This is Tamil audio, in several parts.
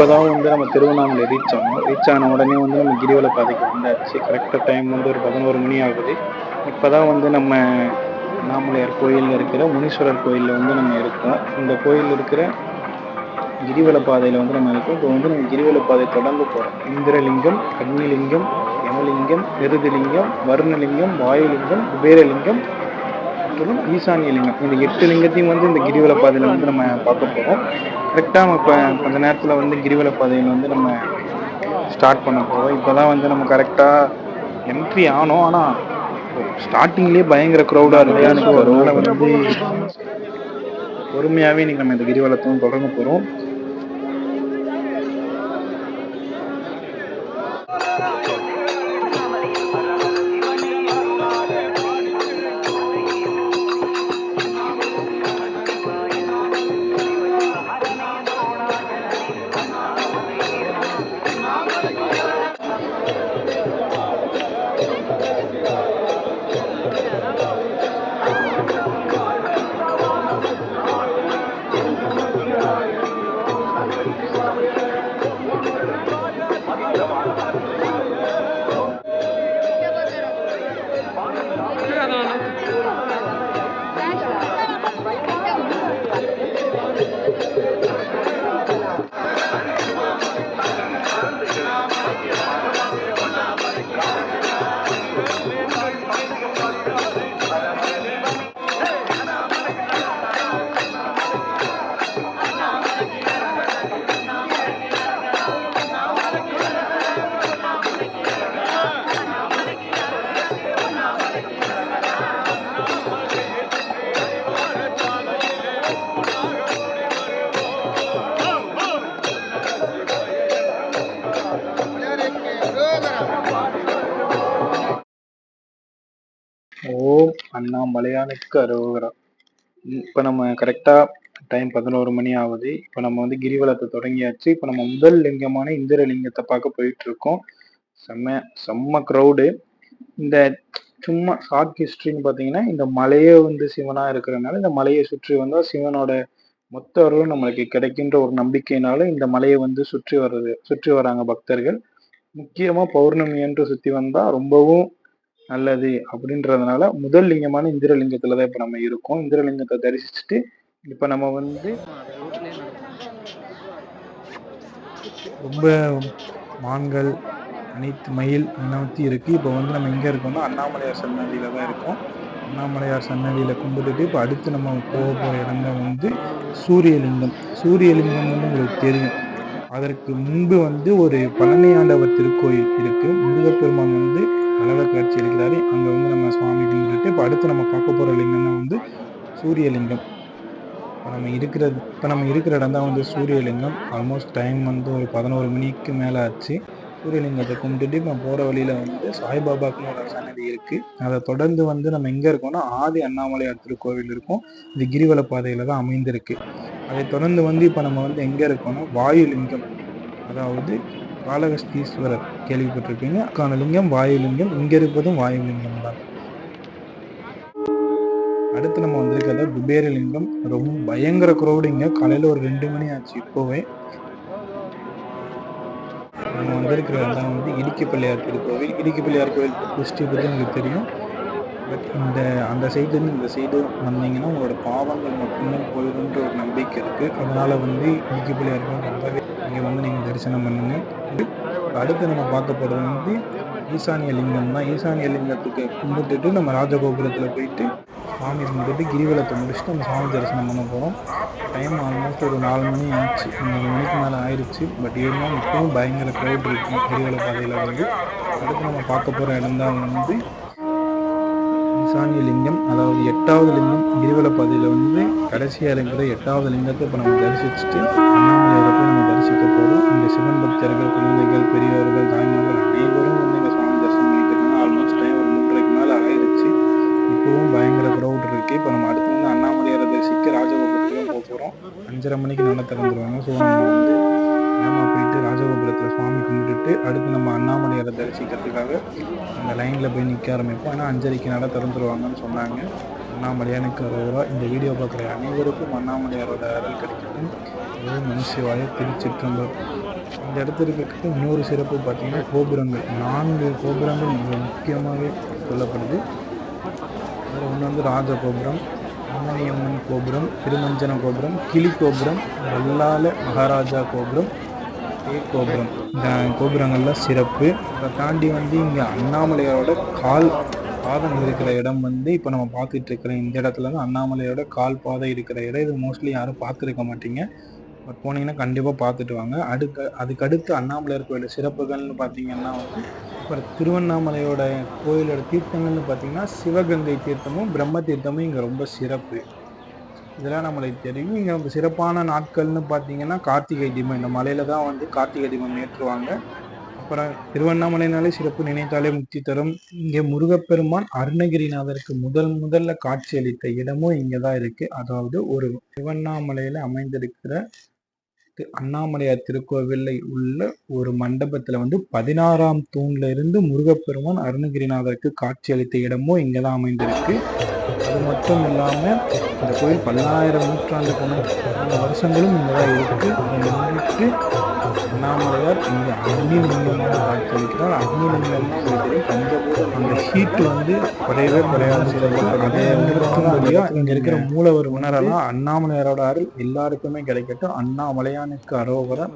இப்போ தான் வந்து நம்ம திருவண்ணாமலை ரீச் ஆனோம். ரீச் ஆன உடனே வந்து நம்ம கிரிவல பாதைக்கு வந்தாச்சு கரெக்டாக டைம் வந்து ஒரு பதினோரு மணி ஆகுது. இப்போ தான் வந்து நம்ம நாமலையார் கோயிலில் இருக்கிற முனீஸ்வரர் கோயிலில் வந்து நம்ம இருக்கோம். இந்த கோயில் இருக்கிற கிரிவல பாதையில் வந்து நம்ம இருக்கோம். இப்போ வந்து நம்ம கிரிவல பாதை தொடர்ந்து போகிறோம் இந்திரலிங்கம் அக்னிலிங்கம் யமலிங்கம் நிருதிலிங்கம் வருணலிங்கம் வாயுலிங்கம் குபேரலிங்கம் மற்றும் ஈசானிய லிங்கம். இந்த எட்டு லிங்கத்தையும் வந்து இந்த கிரிவல பாதையில் வந்து நம்ம பார்க்க போகிறோம் கரெக்டாக நம்ம இப்போ அந்த நேரத்தில் வந்து கிரிவல பாதையில் வந்து நம்ம ஸ்டார்ட் பண்ண போகிறோம் இப்போ தான் வந்து நம்ம கரெக்டாக என்ட்ரி ஆனோம். ஆனால் ஸ்டார்டிங்லேயே பயங்கர க்ரௌடாக இருக்குது எனக்கு அதனால் வந்து பொறுமையாகவே இன்னைக்கு நம்ம இந்த கிரிவலத்தையும் தொடங்க போகிறோம் அண்ணாமலையானுக்கு அரோகரா இப்போ நம்ம கரெக்டாக டைம் பதினோரு மணி ஆகுது. இப்போ நம்ம வந்து கிரிவலத்தை தொடங்கியாச்சு. இப்போ நம்ம முதல் லிங்கமான இந்திர லிங்கத்தை பார்க்க போயிட்டு இருக்கோம் செம்ம செம்ம க்ரௌடு இந்த சும்மா ஷார்ட் ஹிஸ்ட்ரின்னு பார்த்தீங்கன்னா இந்த மலையே வந்து சிவனாக இருக்கிறனால இந்த மலையை சுற்றி வந்தால் சிவனோட மொத்த அருளும் நம்மளுக்கு கிடைக்கின்ற ஒரு நம்பிக்கையினால இந்த மலையை வந்து சுற்றி வர்றது சுற்றி வராங்க பக்தர்கள். முக்கியமாக பௌர்ணமி என்று சுற்றி வந்தால் ரொம்பவும் நல்லது அப்படின்றதுனால முதல் லிங்கமான இந்திரலிங்கத்துல தான் இப்போ நம்ம இருக்கோம். இந்திரலிங்கத்தை தரிசிச்சுட்டு இப்போ நம்ம வந்து ரொம்ப மான்கள் அனைத்து மயில் அனைத்து இருக்குது இப்போ வந்து நம்ம எங்கே இருக்கோம்னா அண்ணாமலையார் சன்னதியில் தான் இருக்கோம். அண்ணாமலையார் சன்னதியில் கும்பிட்டுட்டு இப்போ அடுத்து நம்ம போக போகிற இடங்கள் வந்து சூரியலிங்கம். சூரியலிங்கம் வந்து உங்களுக்கு தெரியும். அதற்கு முன்பு வந்து ஒரு பழனி ஆண்டவர் திருக்கோயில் இருக்குது முருகப்பெருமான் வந்து அழகாக காட்சி இருக்கிறாரு அங்கே வந்து நம்ம சுவாமி கும்பிட்டுட்டு இப்போ அடுத்து நம்ம பார்க்க போகிற லிங்கம் தான் வந்து சூரியலிங்கம். இப்போ நம்ம இருக்கிறது இப்போ நம்ம இருக்கிற இடம் தான் வந்து சூரியலிங்கம். ஆல்மோஸ்ட் டைம் வந்து ஒரு பதினோரு மணிக்கு மேலே ஆச்சு. சூரியலிங்கத்தை கும்பிட்டுட்டு இப்போ போகிற வழியில் வந்து சாய்பாபாக்குன்னு ஒரு சன்னதி இருக்குது அதை தொடர்ந்து வந்து நம்ம எங்கே இருக்கோம்னா ஆதி அண்ணாமலையார் திருக்கோவில் இருக்கும். இது கிரிவல பாதையில் தான் அமைந்திருக்கு. அதை தொடர்ந்து வந்து இப்போ நம்ம வந்து எங்கே இருக்கோம்னா வாயுலிங்கம். அதாவது பாலகஸ்தீஸ்வரர் கேள்விப்பட்டிருப்பீங்க. அக்கான லிங்கம் வாயுலிங்கம் இங்கே இருப்பதும் வாயுலிங்கம் தான். அடுத்து நம்ம வந்திருக்கிறத குபேரலிங்கம். ரொம்ப பயங்கர க்ரௌடிங்க காலையில் ஒரு ரெண்டு மணி ஆச்சு இப்போவே. நம்ம வந்திருக்கிற இடம் வந்து இடுக்கி பிள்ளையார் திருக்கோவில் இடுக்கி பிள்ளையார் கோவில் ஹிஸ்ட்ரி பற்றி உங்களுக்கு தெரியும். பட் இந்த அந்த சைடுலேருந்து இந்த சைடு வந்தீங்கன்னா உங்களோட பாவங்கள் மட்டும்தான் போயிடுன்ற ஒரு நம்பிக்கை இருக்குது அதனால் வந்து இடுக்கி பிள்ளையார் கோவில் ரொம்பவே இங்கே வந்து நீங்கள் தரிசனம் பண்ணுங்கள் அடுத்து நம்ம பார்க்க போகிறது வந்து ஈசானிய லிங்கம் தான். ஈசானிய லிங்கத்துக்கு கும்பிட்டுட்டு நம்ம ராஜகோபுரத்தில் போயிட்டு சாமி கும்பிட்டுட்டு கிரிவலத்தை முடிச்சுட்டு நம்ம சாமி தரிசனம் பண்ண போகிறோம் டைம் ஆல்மோஸ்ட் ஒரு நாலு மணி ஆயிடுச்சு நாலு மணிக்கு மேலே ஆயிடுச்சு பட் இருந்தாலும் இப்போவும் பயங்கர க்ரௌட் இருக்கும் கிரிவல பாதையில் வந்து. அடுத்து நம்ம பார்க்க போகிற இடம் தான் வந்து ஈசானிய லிங்கம். அதாவது எட்டாவது லிங்கம். கிரிவல பாதையில் வந்து கடைசியாக இருக்கிற எட்டாவது லிங்கத்தை இப்போ நம்ம தரிசிச்சுட்டு அண்ணாமலையில் போய் நம்ம தரிசிக்க போகிறோம் இந்த சிவன் பக்தர்கள் குழந்தைகள் பெரியவர்கள் தாய்மார்கள் அனைவரும் வந்து இங்கே சுவாமி தரிசனம் பண்ணிட்டு இருக்காங்க. ஆல்மோஸ்ட் டைம் ஒரு மூன்றரைக்கு மேலே ஆயிடுச்சு இப்போவும் பயங்கர க்ரௌட் இருக்குது இப்போ நம்ம அடுத்து வந்து அண்ணாமலையாரை தரிசிக்க ராஜகோபுரத்துக்கு போக போகிறோம் அஞ்சரை மணிக்கு நல்லா திறந்துருவாங்க. ஸோ நம்ம வந்து வேகமாக போயிட்டு ராஜகோபுரத்தில் சுவாமி கும்பிட்டுட்டு அடுத்து நம்ம அண்ணாமலையாரை தரிசிக்கிறதுக்காக அந்த லைனில் போய் நிற்க ஆரம்பிப்போம். ஏன்னா அஞ்சரைக்கு நட திறந்துருவாங்கன்னு சொன்னாங்க. அண்ணாமலையானுக்கு அரோரா இந்த வீடியோ பார்க்குற அனைவருக்கும் அண்ணாமலையாரோட அருள் கிடைக்கட்டும். ஓம் நம சிவாய திருச்சிற்றம்பலம். இந்த இடத்திற்கு இன்னொரு சிறப்பு பார்த்திங்கன்னா கோபுரங்கள். நான்கு கோபுரங்கள் மிக முக்கியமாகவே சொல்லப்படுது. அதில் ஒன்று வந்து ராஜ கோபுரம் அம்மணியம்மன் கோபுரம் திருமஞ்சன கோபுரம் கிளி கோபுரம் வல்லால மகாராஜா கோபுரம் ஏ கோபுரம். இந்த கோபுரங்கள்லாம் சிறப்பு. அதை தாண்டி வந்து இங்கே அண்ணாமலையாரோட கால் பாதம் இருக்கிற இடம் வந்து இப்போ நம்ம பார்த்துட்டு இருக்கிற இந்த இடத்துல தான் அண்ணாமலையோட கால் பாதை இருக்கிற இடம். இது மோஸ்ட்லி யாரும் பார்த்துருக்க மாட்டீங்க. பட் போனீங்கன்னா கண்டிப்பாக பார்த்துட்டு வாங்க. அடுக்க அதுக்கடுத்து அண்ணாமலையார் கோயில் சிறப்புகள்னு பார்த்தீங்கன்னா வந்து அப்புறம் திருவண்ணாமலையோட கோயிலோட தீர்த்தங்கள்னு பார்த்தீங்கன்னா சிவகங்கை தீர்த்தமும் பிரம்ம தீர்த்தமும் இங்கே ரொம்ப சிறப்பு. இதெல்லாம் நம்மளுக்கு தெரியும். இங்கே ரொம்ப சிறப்பான நாட்கள்னு பார்த்தீங்கன்னா கார்த்திகை தீபம். இந்த மலையில் தான் வந்து கார்த்திகை தீபம் ஏற்றுவாங்க. அப்புறம் திருவண்ணாமலைனாலே சிறப்பு நினைத்தாலே முக்தி தரும். இங்கே முருகப்பெருமான் அருணகிரிநாதருக்கு முதல் முதல்ல காட்சியளித்த இடமும் இங்கே தான் இருக்கு. அதாவது ஒரு திருவண்ணாமலையில் அமைந்திருக்கிற அண்ணாமலையார் திருக்கோவிலில் உள்ள ஒரு மண்டபத்தில் வந்து பதினாறாம் தூண்ல இருந்து முருகப்பெருமான் அருணகிரிநாதருக்கு காட்சி அளித்த இடமும் இங்கே தான் அமைந்திருக்கு. அது மட்டும் இல்லாமல் இந்த கோயில் பல்லாயிரம் நூற்றாண்டு கொண்ட வருஷங்களும் இங்கேதான் இருக்குது அதை முன்னிட்டு அண்ணாமலையார் இங்கே அக்னி லிங்கமாக காட்சியளிக்கிறார். அக்னி லிங்கம்னா அந்த ஹீட் வந்து குறையவே குறையாது. அதே நிறுத்தினாலேயா இங்கே இருக்கிற மூலவர் உணரலாம் அண்ணாமலையாரோட அருள் எல்லாருக்குமே கிடைக்கட்டும். அண்ணாமலையானுக்கு அரோகரம்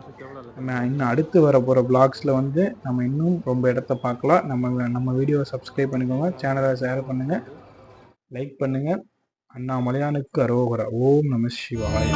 நம்ம இன்னும் அடுத்து வர போகிற பிளாக்ஸில் வந்து நம்ம இன்னும் ரொம்ப இடத்த பார்க்கலாம். நம்ம நம்ம வீடியோவை சப்ஸ்கிரைப் பண்ணிக்கோங்க. சேனலை ஷேர் பண்ணுங்கள் லைக் பண்ணுங்கள் அண்ணாமலையானுக்கு அரோகரா. ஓம் நம சிவாய்.